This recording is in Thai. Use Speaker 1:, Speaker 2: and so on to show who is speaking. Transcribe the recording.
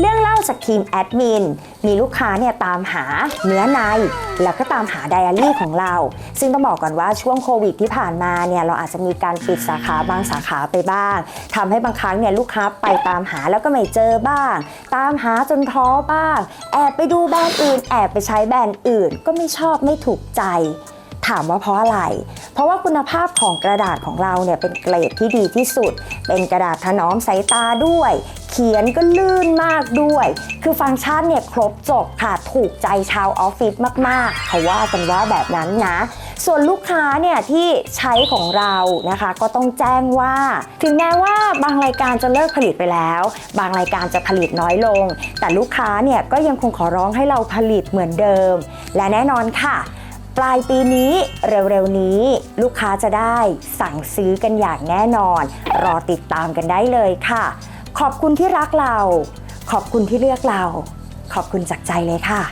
Speaker 1: เรื่องเล่าจากทีมแอดมินมีลูกค้าเนี่ยตามหาเนื้อใน แล้วก็ตามหาไดอารี่ของเรา ซึ่งต้องบอกก่อนว่าช่วงโควิดที่ผ่านมาเนี่ยเราอาจจะมีการปิดสาขาบางสาขาไปบ้างทำให้บางครั้งเนี่ยลูกค้าไปตามหาแล้วก็ไม่เจอบ้าง ตามหาจนท้อบ้าง แอบไปดูแบรนด์อื่น แอบไปใช้แบรนด์อื่น ก็ไม่ชอบไม่ถูกใจ ถามว่าเพราะอะไร เพราะว่าคุณภาพของกระดาษของเราเนี่ยเป็นเกรดที่ดีที่สุด เป็นกระดาษถนอมสายตาด้วย เขียนก็ลื่นมากด้วย คือฟังก์ชันเนี่ยครบจบค่ะ ถูกใจชาวออฟฟิศมากๆ เขาว่ากันว่าแบบนั้นนะ ส่วนลูกค้าเนี่ยที่ใช้ของเรานะคะ ก็ต้องแจ้งว่า ถึงแม้ว่าบางรายการจะเลิกผลิตไปแล้ว บางรายการจะผลิตน้อยลง แต่ลูกค้าเนี่ยก็ยังคงขอร้องให้เราผลิตเหมือนเดิม และแน่นอนค่ะ ปลายปีนี้เร็วๆนี้ ลูกค้าจะได้สั่งซื้อกันอย่างแน่นอน รอติดตามกันได้เลยค่ะ ขอบคุณที่รักเรา ขอบคุณที่เลือกเรา ขอบคุณจากใจเลยค่ะ